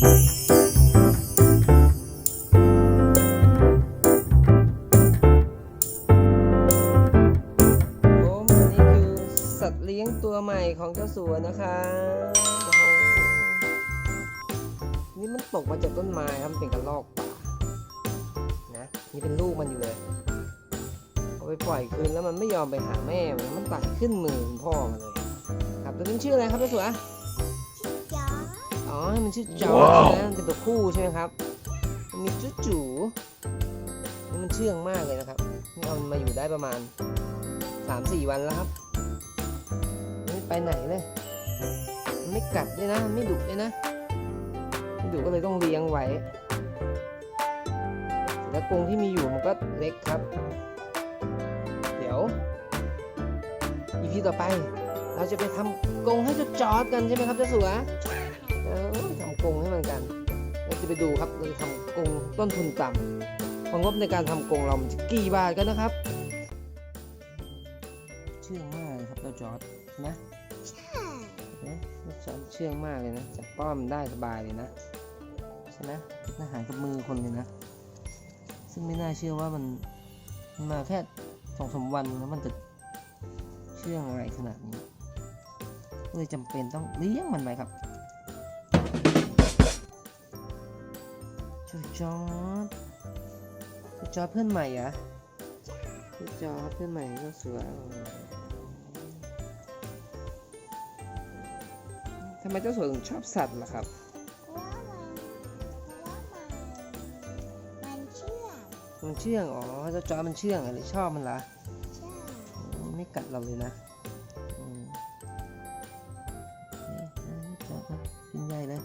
ผมอันนี้คือสัตว์เลี้ยงตัวใหม่ของเจ้าสัวนะคะนี่มันตกมาจากต้นไม้ครับมันเป็นกระรอกป่านะนี่เป็นลูกมันอยู่เลยเอาไปปล่อยคืนแล้วมันไม่ยอมไปหาแม่มันมันไต่ขึ้นมือคุณพ่อมาเลยครับตัวนี้ชื่ออะไรครับเจ้าสัว อ๋อ มันชื่อจอร์จนะมันเป็นตัวคู่ใช่ไหมครับ มันมีจุ๊จูนี่มันเชื่องมากเลยนะครับนี่เอามันมาอยู่ได้ประมาณ 3-4 วันแล้วครับมันไม่ไปไหนเลย มันไม่กัดด้วยนะมันไม่ดุด้วยนะ ไม่ดุก็เลยต้องเลี้ยงไว้ แล้วกรงที่มีอยู่มันก็เล็กครับ เดี๋ยวอีพีต่อไป เราจะไปทำกรงให้เจ้าจอร์ดกันใช่ไหมครับเจ้าสัว เออทำกรงให้มันกัน เราจะไปดูครับเราจะทำกรงต้นทุนต่ำความงบในการทำกรงเรามันจะกี่บาทกันนะครับ เชื่องมากเลยครับเจ้าจอร์ดนะใช่นะเจ้าจอร์ดเชื่องมากเลยนะจับป้อมได้สบายเลยนะใช่ไหมน่าหารกับมือคนเลยนะ ซึ่งไม่น่าเชื่อว่ามันมันมาแค่สองสามวันแล้วมันจะเชื่องอะไรขนาดนี้ก็เลยจำเป็นต้องเลี้ยงมันไปครับ เจ้าจอร์ดเจ้าจอร์ดเพื่อนใหม่เหรอะเจ้าจอร์ดเพื่อนใหม่ก็สวยทำไมเจ้าสวยถึงชอบสัตว์ล่ะครับเพราะว่ามันเพราะว่ามันมันเชื่องมันเชื่อง อ๋อ เจ้าจอร์ดมันเชื่องอะเลยชอบมันละใช่ไม่กัดเราเลยนะอืมโอเคอะเจ้าจอร์ดนะกินใหญ่เลย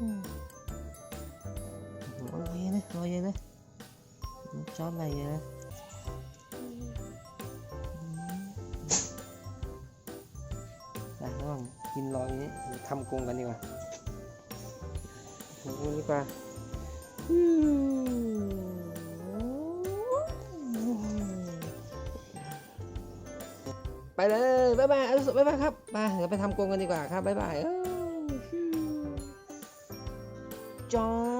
อืมโอ้โห ลอยเลยลอยเลยจอร์ดอะไรเลยนะไประหว่างกินรอยนี้ทำกรงกันดีกว่าทำกงดีกว่าไปเลยบ๊ายบายอสุบ๊ายบายครับไปเดี๋ยวไปทำกรงกันดีกว่าครับบ๊ายบายเอ้ยจอ